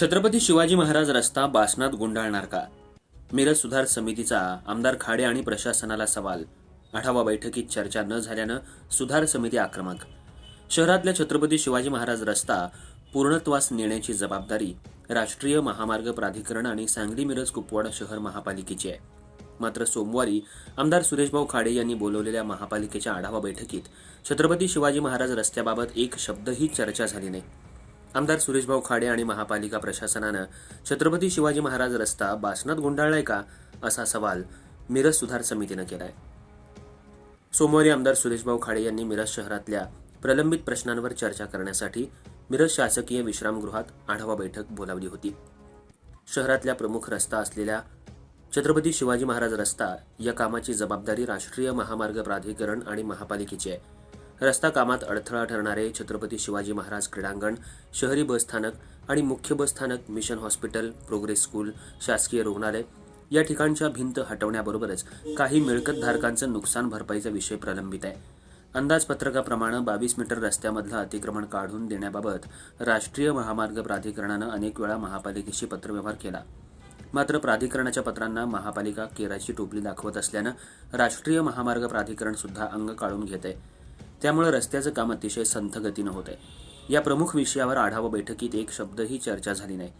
छत्रपती शिवाजी महाराज रस्ता बासनात गुंडाळणार का? मिरज सुधार समितीचा आमदार खाडे आणि प्रशासनाला सवाल. आढावा बैठकीत चर्चा न झाल्यानं सुधार समिती आक्रमक. शहरातल्या छत्रपती शिवाजी महाराज रस्ता पूर्णत्वास नेण्याची जबाबदारी राष्ट्रीय महामार्ग प्राधिकरण आणि सांगली मिरज कुपवाड शहर महापालिकेची आहे. मात्र सोमवारी आमदार सुरेशभाऊ खाडे यांनी बोलवलेल्या महापालिकेच्या आढावा बैठकीत छत्रपती शिवाजी महाराज रस्त्याबाबत एक शब्दही चर्चा झाली नाही. आमदार सुरेशभाऊ खाडे आणि महापालिका प्रशासनानं छत्रपती शिवाजी महाराज रस्ता बासनात गुंडाळलाय का असा सवाल मिरज सुधार समितीनं केलाय. सोमवारी आमदार सुरेशभाऊ खाडे यांनी मिरज शहरातल्या प्रलंबित प्रश्नांवर चर्चा करण्यासाठी मिरज शासकीय विश्रामगृहात आढावा बैठक बोलावली होती. शहरातल्या प्रमुख रस्ता असलेल्या छत्रपती शिवाजी महाराज रस्ता या कामाची जबाबदारी राष्ट्रीय महामार्ग प्राधिकरण आणि महापालिकेची आहे. रस्ता कामात अडथळा ठरणारे छत्रपती शिवाजी महाराज क्रीडांगण शहरी बसस्थानक आणि मुख्य बसस्थानक मिशन हॉस्पिटल प्रोग्रेस स्कूल शासकीय रुग्णालय या ठिकाणच्या भिंत हटवण्याबरोबरच काही मिळकतधारकांचं नुकसान भरपाईचा विषय प्रलंबित आहे. अंदाजपत्रकाप्रमाणे बावीस मीटर रस्त्यामधलं अतिक्रमण काढून देण्याबाबत राष्ट्रीय महामार्ग प्राधिकरणानं अनेक वेळा महापालिकेशी पत्रव्यवहार केला. मात्र प्राधिकरणाच्या पत्रांना महापालिका केराची टोपली दाखवत असल्यानं राष्ट्रीय महामार्ग प्राधिकरण सुद्धा अंग काढून घेत आहे त्यामुळे रस्त्याचं काम अतिशय संथ गतीनं होत आहे या प्रमुख विषयावर आढावा बैठकीत एक शब्दही चर्चा झाली नाही.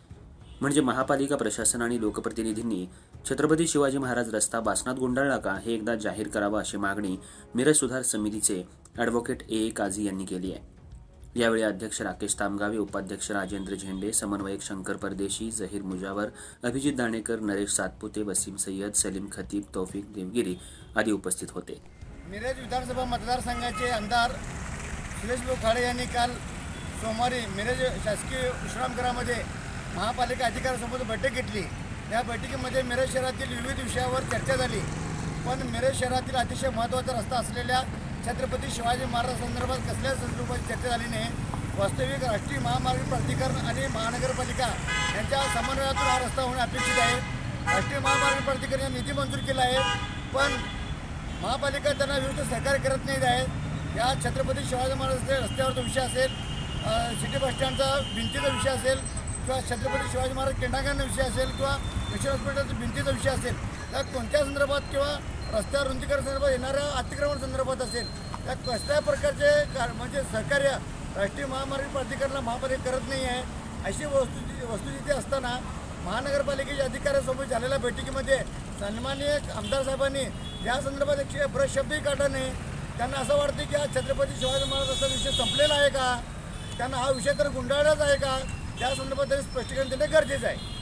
म्हणजे महापालिका प्रशासन आणि लोकप्रतिनिधींनी छत्रपती शिवाजी महाराज रस्ता बासनात गुंडाळला का हे एकदा जाहीर करावं अशी मागणी मिरज सुधार समितीचे ॲडव्होकेट ए ए. काझी यांनी केली आहे. यावेळी अध्यक्ष राकेश तामगावे उपाध्यक्ष राजेंद्र झेंडे समन्वयक शंकर परदेशी जहीर मुजावर अभिजित दाणेकर नरेश सातपुते वसीम सय्यद सलीम खतीब तौफिक देवगिरी आदी उपस्थित होते. मिरज विधानसभा मतदारसंघाचे आमदार सुरेश खाडे यांनी काल सोमवारी मिरज शासकीय विश्रामगृहामध्ये महापालिका अधिकाऱ्यांसोबत बैठक घेतली. या बैठकीमध्ये मिरज शहरातील विविध विषयावर चर्चा झाली. पण मिरज शहरातील अतिशय महत्त्वाचा रस्ता असलेल्या छत्रपती शिवाजी महाराज संदर्भात कसल्याच संदर्भात चर्चा झाली नाही. वास्तविक राष्ट्रीय महामार्ग प्राधिकरण आणि महानगरपालिका यांच्या समन्वयातून हा रस्ता होणे अपेक्षित आहे. राष्ट्रीय महामार्ग प्राधिकरण निधी मंजूर केला आहे. पण महापालिका त्यांना विरुद्ध सहकार्य करत नाही आहे या छत्रपती शिवाजी महाराज रस्त्यावरचा विषय असेल सिटी बस स्टँडचा भिंतीचा विषय असेल किंवा छत्रपती शिवाजी महाराज केंडांगण विषय असेल किंवा मिशन हॉस्पिटलचा भिंतीचा विषय असेल त्या कोणत्या संदर्भात किंवा रस्त्यावर रुंदीकरण संदर्भात येणाऱ्या अतिक्रमण संदर्भात असेल त्या कसल्या प्रकारचे म्हणजे सहकार्य राष्ट्रीय महामार्ग प्राधिकरणाला महापालिका करत नाही आहे अशी वस्तू वस्तुस्थिती असताना महानगरपालिकेच्या अधिकाऱ्यासोबत झालेल्या बैठकीमध्ये सन्माननीय आमदार साहेबांनी या संदर्भात एक ब्रश शब्दही काढला नाही. त्यांना असं वाटतं की आज छत्रपती शिवाजी महाराजांचा विषय संपलेला आहे का? त्यांना हा विषय तर गुंडाळलाच आहे का? त्या संदर्भात त्यांनी स्पष्टीकरण देणे गरजेचं आहे.